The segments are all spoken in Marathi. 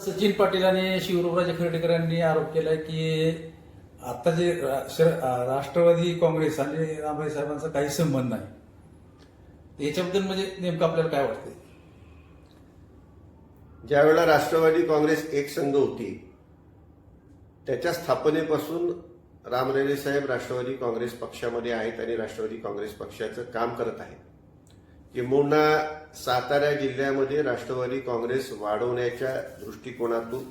सचिन पाटील आणि शिवराजे खर्डेकर यांनी आरोप केला की आता जे राष्ट्रवादी काँग्रेस आणि रामराय साहेबांचा काही संबंध नाही. याच्याबद्दल म्हणजे नेमकं आपल्याला काय वाटतंय? ज्यावेळेला राष्ट्रवादी काँग्रेस एक संघ होती त्याच्या स्थापनेपासून रामराजे साहेब राष्ट्रवादी काँग्रेस पक्षामध्ये आहेत आणि राष्ट्रवादी काँग्रेस पक्षाचं काम करत आहेत. किंबहुना सातारा जिल्ह्यामध्ये राष्ट्रवादी काँग्रेस वाढवण्याच्या दृष्टिकोनातून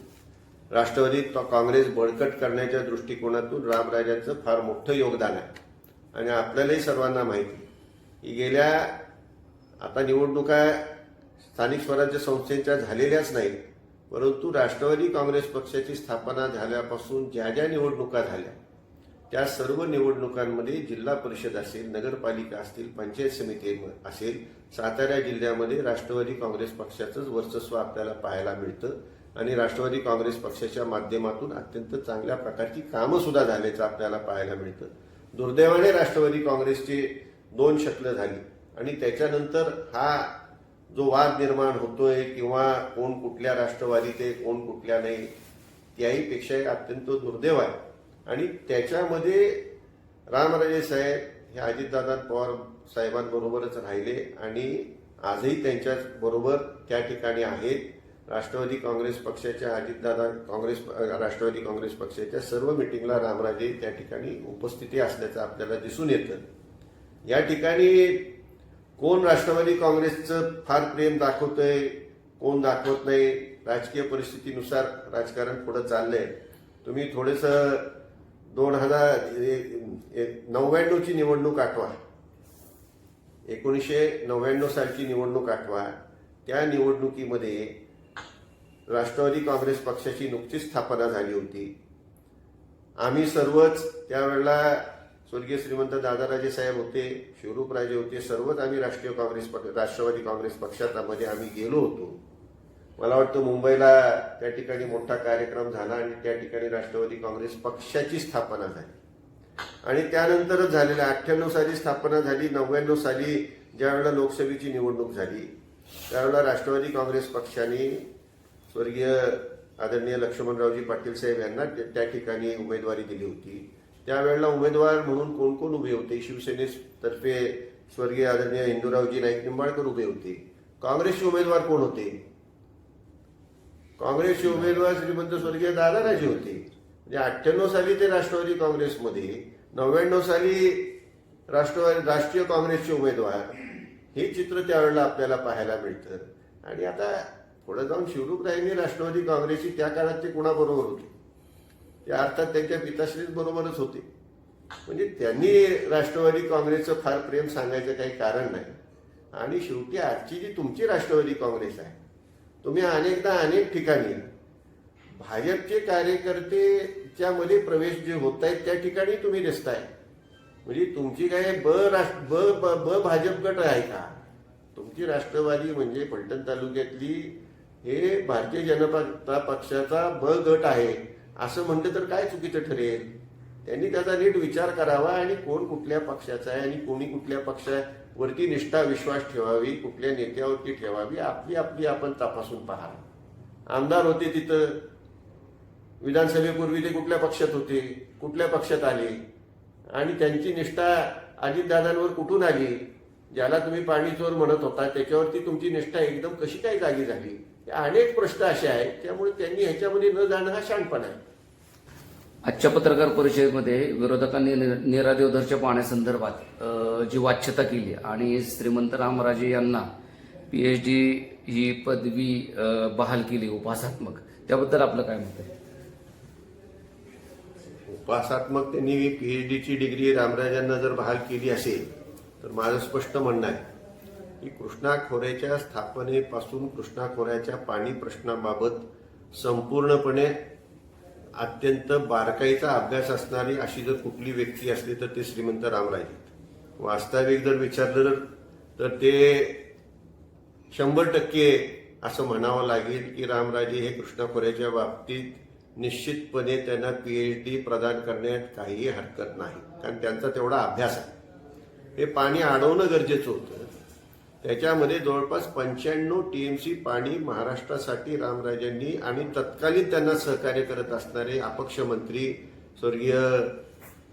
राष्ट्रवादी काँग्रेस बळकट करण्याच्या दृष्टिकोनातून रामराजांचं फार मोठं योगदान आहे. आणि आपल्यालाही सर्वांना माहिती की गेल्या आता निवडणुका स्थानिक स्वराज्य संस्थेच्या झालेल्याच नाहीत परंतु राष्ट्रवादी काँग्रेस पक्षाची स्थापना झाल्यापासून ज्या ज्या निवडणुका झाल्या त्या सर्व निवडणुकांमध्ये जिल्हा परिषद असेल नगरपालिका असतील पंचायत समिती असेल सातारा जिल्ह्यामध्ये राष्ट्रवादी काँग्रेस पक्षाचंच वर्चस्व आपल्याला पाहायला मिळतं आणि राष्ट्रवादी काँग्रेस पक्षाच्या माध्यमातून अत्यंत चांगल्या प्रकारची कामं सुद्धा झाल्याचं आपल्याला पाहायला मिळतं. दुर्दैवाने राष्ट्रवादी काँग्रेसचे दोन शक्ल झाली आणि त्याच्यानंतर हा जो वाद निर्माण होतोय किंवा कोण कुठल्या राष्ट्रवादीत आहे कोण कुठल्या नाही त्याहीपेक्षा एक अत्यंत दुर्दैव आहे. आणि त्याच्यामध्ये रामराजे साहेब हे अजितदादा पवार साहेबांबरोबरच राहिले आणि आजही त्यांच्याच बरोबर त्या ठिकाणी आहेत. राष्ट्रवादी काँग्रेस पक्षाच्या अजितदादा काँग्रेस राष्ट्रवादी काँग्रेस पक्षाच्या सर्व मिटिंगला रामराजे त्या ठिकाणी उपस्थिती असल्याचं आपल्याला दिसून येतं. या ठिकाणी कोण राष्ट्रवादी काँग्रेसचं फार प्रेम दाखवतंय कोण दाखवत नाही राजकीय परिस्थितीनुसार राजकारण पुढं चाललंय. तुम्ही थोडंसं दोन हजार नव्याण्णवची निवडणूक आठवा. एकोणीसशे नव्याण्णव सालची निवडणूक आठवा. त्या निवडणुकीमध्ये राष्ट्रवादी काँग्रेस पक्षाची नुकतीच स्थापना झाली होती. आम्ही सर्वच त्यावेळेला स्वर्गीय श्रीमंत दादाराजे साहेब होते शिवरूपराजे होते सर्वच आम्ही राष्ट्रीय काँग्रेस पक्ष राष्ट्रवादी काँग्रेस पक्षामध्ये आम्ही गेलो होतो. मला वाटतं मुंबईला त्या ठिकाणी मोठा कार्यक्रम झाला आणि त्या ठिकाणी राष्ट्रवादी काँग्रेस पक्षाची स्थापना झाली. आणि त्यानंतरच झालेल्या अठ्ठ्याण्णव साली स्थापना झाली नव्याण्णव साली ज्यावेळेला लोकसभेची निवडणूक झाली त्यावेळेला राष्ट्रवादी काँग्रेस पक्षाने स्वर्गीय आदरणीय लक्ष्मणरावजी पाटील साहेब यांना त्या- ठिकाणी उमेदवारी दिली होती. त्यावेळेला उमेदवार म्हणून कोण कोण उभे होते? शिवसेनेतर्फे स्वर्गीय आदरणीय हिंदूरावजी नाईक निंबाळकर उभे होते. काँग्रेसचे उमेदवार कोण होते? काँग्रेसचे उमेदवार श्रीमंत स्वर्गीय दादाराजे होते. म्हणजे अठ्ठ्याण्णव साली ते राष्ट्रवादी काँग्रेसमध्ये नव्याण्णव साली राष्ट्रवादी राष्ट्रीय काँग्रेसचे उमेदवार हे चित्र त्यावेळेला आपल्याला पाहायला मिळतं. आणि आता पुढे जाऊन शिवरूपरायांनी राष्ट्रवादी काँग्रेसची त्या काळात ते कुणाबरोबर होते? ते अर्थात त्यांच्या पिताश्रीच बरोबरच होते. म्हणजे त्यांनी राष्ट्रवादी काँग्रेसचं फार प्रेम सांगायचं काही कारण नाही. आणि शेवटी आजची जी तुमची राष्ट्रवादी काँग्रेस आहे तुम्ही अनेकदा अनेक ठिकाणी भाजपचे कार्यकर्तेच्यामध्ये प्रवेश जे होत आहेत त्या ठिकाणी तुम्ही दिसताय. म्हणजे तुमची काय ब राष्ट्र ब ब ब भाजप गट आहे का? तुमची राष्ट्रवादी म्हणजे फलटण तालुक्यातली हे भारतीय जनता पक्षाचा ब गट आहे. असं म्हणलं तर काय चुकीचं ठरेल? त्यांनी त्याचा नीट विचार करावा आणि कोण कुठल्या पक्षाचा आहे आणि कोणी कुठल्या वरती निष्ठा विश्वास ठेवावी कुठल्या नेत्यावरती ठेवावी आपली आपली आपण तपासून पहा आमदार होते तिथं. विधानसभेपूर्वी ते कुठल्या पक्षात होते कुठल्या पक्षात आले? आणि त्यांची निष्ठा अजितदादांवर कुठून आली? ज्याला तुम्ही पाणी चोर म्हणत होता त्याच्यावरती तुमची निष्ठा एकदम कशी काय जागी झाली? हे अनेक प्रश्न असे आहेत त्यामुळे त्यांनी ह्याच्यामध्ये न जाणं हा शाणपणा आहे. आजच्या पत्रकार परिषदेमध्ये विरोधकांनी नि- पाण्यासंदर्भात जी वाच्यता केली आणि श्रीमंत रामराजे यांना पी एच डी ही पदवी बहाल केली उपासात्मक त्याबद्दल आपलं काय मत आहे? उपासात्मक त्यांनी पी एच डीची डिग्री रामराजांना जर बहाल केली असेल तर माझं स्पष्ट म्हणणं आहे की कृष्णा खोऱ्याच्या स्थापनेपासून कृष्णा खोऱ्याच्या पाणी प्रश्नाबाबत संपूर्णपणे अत्यंत बारकाईचा अभ्यास असणारी अशी जर कुठली व्यक्ती असली तर ते श्रीमंत रामराजे वास्तविक जर विचारलं तर ते शंभर टक्के असं म्हणावं लागेल की रामराजे हे कृष्णा खोऱ्याच्या बाबतीत निश्चितपणे त्यांना पीएचडी प्रदान करण्यात काहीही हरकत नाही. कारण त्यांचा तेवढा अभ्यास आहे. हे पाणी अडवणं गरजेचं होतं. त्याच्यामध्ये जवळपास पंच्याण्णव टीएमसी पाणी महाराष्ट्रासाठी रामराजांनी आणि तत्कालीन त्यांना सहकार्य करत असणारे अपक्ष मंत्री स्वर्गीय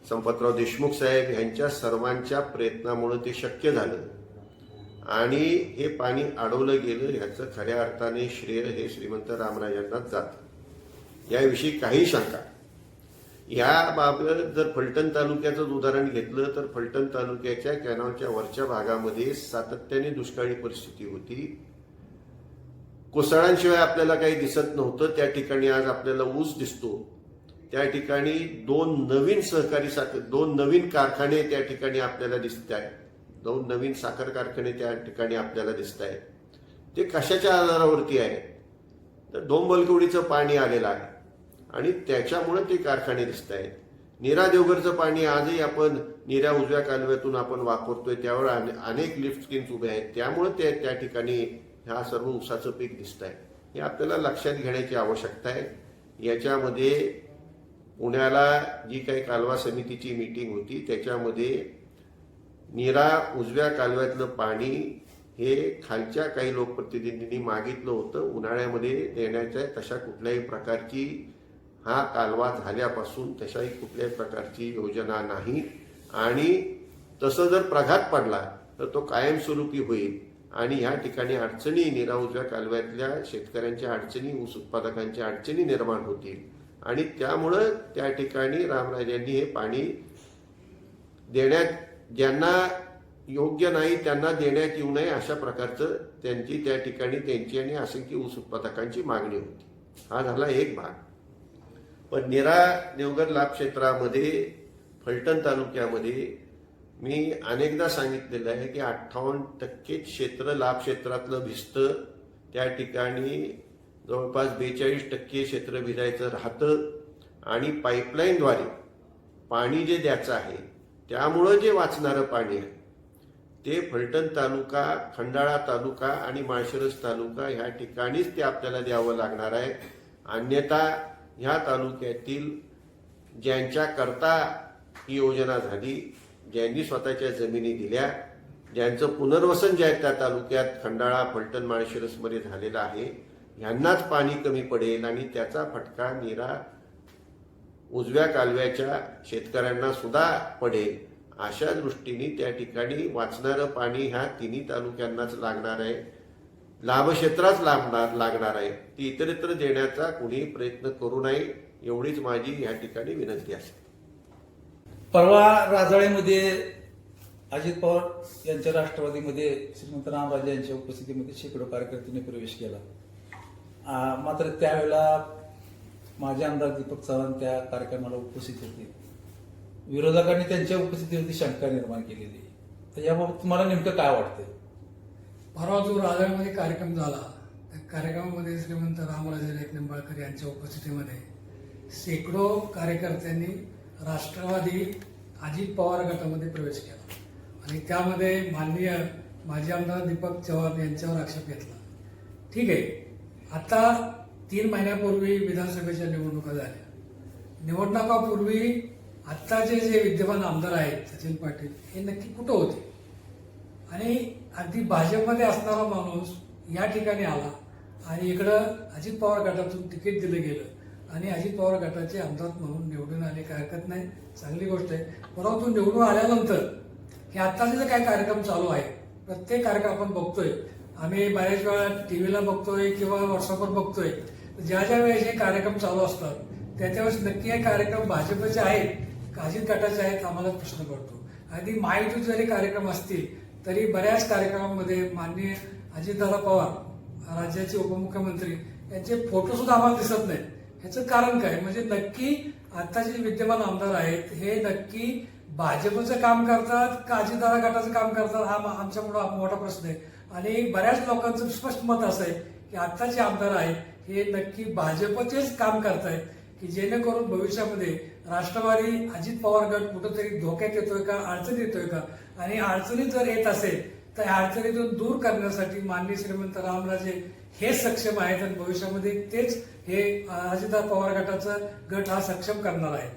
संपतराव देशमुख साहेब यांच्या सर्वांच्या प्रयत्नामुळे ते शक्य झालं. आणि हे पाणी अडवलं गेलं ह्याचं खऱ्या अर्थाने श्रेय हे श्रीमंत रामराजांनाच जातं. याविषयी काही शंका. याबाबत जर फलटण तालुक्याचं उदाहरण घेतलं तर फलटण तालुक्याच्या कॅनॉलच्या वरच्या भागामध्ये सातत्याने दुष्काळी परिस्थिती होती. कोसळांशिवाय आपल्याला काही दिसत नव्हतं. त्या ठिकाणी आज आपल्याला ऊस दिसतो. त्या ठिकाणी दोन नवीन सहकारी साखर दोन नवीन कारखाने त्या ठिकाणी आपल्याला दिसत आहेत. दोन नवीन साखर कारखाने त्या ठिकाणी आपल्याला दिसत आहेत. ते कशाच्या आधारावरती आहे? तर डोंबलकवडीचं पाणी आलेलं आहे. आणि त्याच्यामुळे ते कारखाने दिसत आहेत. नीरा देवघरचं पाणी आजही आपण नीरा उजव्या कालव्यातून आपण वापरतोय त्यावर अने- अनेक लिफ्ट स्कीम्स उभ्या आहेत. त्यामुळे ते त्या ठिकाणी ह्या सर्व ऊसाचं पीक दिसत आहे. हे आपल्याला लक्षात घेण्याची आवश्यकता आहे. याच्यामध्ये पुण्याला जी काही कालवा समितीची मीटिंग होती त्याच्यामध्ये नीरा उजव्या कालव्यातलं पाणी हे खालच्या काही लोकप्रतिनिधींनी मागितलं होतं. उन्हाळ्यामध्ये देण्याच्या तशा कुठल्याही प्रकारची हा कालवा झाल्यापासून तशाही कुठल्याही प्रकारची योजना नाही. आणि तसं जर प्रघात पडला तर तो कायमस्वरूपी होईल. आणि ह्या ठिकाणी अडचणी निरा उजव्या कालव्यातल्या शेतकऱ्यांच्या अडचणी ऊस उत्पादकांच्या अडचणी निर्माण होतील. आणि त्यामुळं त्या ठिकाणी रामराजांनी हे पाणी देण्यात ज्यांना योग्य नाही त्यांना देण्यात येऊ नये अशा प्रकारचं त्यांची त्या ठिकाणी त्यांची आणि असंख्य ऊस उत्पादकांची मागणी होती. हा झाला एक भाग. पण निरा देवगड लाभ क्षेत्रामध्ये फलटण तालुक्यामध्ये मी अनेकदा सांगितलेलं आहे की अठ्ठावन्न टक्के क्षेत्र लाभ क्षेत्रातलं भिजतं. त्या ठिकाणी जवळपास बेचाळीस टक्के क्षेत्र भिजायचं राहतं. आणि पाईपलाईनद्वारे पाणी जे द्यायचं आहे त्यामुळं जे वाचणारं पाणी आहे ते फलटण तालुका खंडाळा तालुका आणि माळशिरस तालुका ह्या ठिकाणीच ते आपल्याला द्यावं लागणार आहे. अन्यथा ह्या तालुक्यातील ज्यांच्याकरता ही योजना झाली ज्यांनी स्वतःच्या जमिनी दिल्या ज्यांचं पुनर्वसन जे आहे त्या तालुक्यात खंडाळा फलटण माळशिरसमध्ये झालेलं आहे ह्यांनाच पाणी कमी पडेल आणि त्याचा फटका निरा उजव्या कालव्याच्या शेतकऱ्यांना सुद्धा पडेल. अशा दृष्टीने त्या ठिकाणी वाचणारं पाणी ह्या तिन्ही तालुक्यांनाच लागणार आहे. लाभक्षेत्राच लाभणार लागणार आहे. ती इतरत्र देण्याचा कुणीही प्रयत्न करू नये एवढीच माझी या ठिकाणी विनंती असेल परवा राजाळेमध्ये अजित पवार यांच्या राष्ट्रवादीमध्ये श्रीमंत रामराजे यांच्या उपस्थितीमध्ये शेकडो कार्यकर्त्यांनी प्रवेश केला. मात्र त्यावेळेला माझे आमदार दीपक चव्हाण त्या कार्यक्रमाला उपस्थित होते. विरोधकांनी त्यांच्या उपस्थितीवरती शंका निर्माण केलेली तर याबाबत तुम्हाला नेमकं काय वाटतंय? परवा जो राजामध्ये कार्यक्रम झाला त्या कार्यक्रमामध्ये श्रीमंत रामराजे नाईक निंबाळकर यांच्या उपस्थितीमध्ये शेकडो कार्यकर्त्यांनी राष्ट्रवादी अजित पवार गटामध्ये प्रवेश केला. आणि त्यामध्ये माननीय माजी आमदार दीपक चव्हाण यांच्यावर आक्षेप घेतला. ठीक आहे आता तीन महिन्यापूर्वी विधानसभेच्या निवडणुका झाल्या. निवडणुकापूर्वी आत्ताचे जे विद्यमान आमदार आहेत सचिन पाटील हे नक्की कुठं होते? आणि अगदी भाजपमध्ये असणारा माणूस या ठिकाणी आला आणि इकडं अजित पवार गटातून तिकीट दिलं गेलं. आणि अजित पवार गटाचे आमदार म्हणून निवडून आले काय हरकत नाही. चांगली गोष्ट आहे. परंतु निवडून आल्यानंतर हे आत्ताचे जे काय कार्यक्रम चालू आहे प्रत्येक कार्यक्रम आपण बघतोय. आम्ही बऱ्याच वेळा टी व्हीला बघतोय किंवा व्हॉट्सअपवर बघतोय. ज्या ज्या वेळेस हे कार्यक्रम चालू असतात त्याच्यावेळेस नक्की हे कार्यक्रम भाजपचे आहेत अजित गटाचे आहेत आम्हाला प्रश्न पडतो. अगदी माहिती जरी कार्यक्रम असतील तरी बऱ्याच कार्यक्रमामध्ये माननीय अजितदादा पवार राज्याचे उपमुख्यमंत्री यांचे फोटो सुद्धा आम्हाला दिसत नाहीत. ह्याचं कारण काय? म्हणजे नक्की आत्ताचे जे विद्यमान आमदार आहेत हे नक्की भाजपचं काम करतात का अजितदादा गटाचं काम करतात हा आमच्यामुळं मोठा प्रश्न आहे. आणि बऱ्याच लोकांचं स्पष्ट मत असं आहे की आत्ताचे आमदार आहेत हे नक्की भाजपचेच काम करतायत. की जेणेकरून भविष्यामध्ये राष्ट्रवादी अजित पवार गट कुठंतरी धोक्यात येतोय का अडचणीत येतोय का? आणि अडचणीत जर येत असेल तर या अडचणीतून दूर करण्यासाठी माननीय श्रीमंत रामराजे हे सक्षम आहेत आणि भविष्यामध्ये तेच हे अजितदार पवार गटाचं गट हा सक्षम करणार आहेत.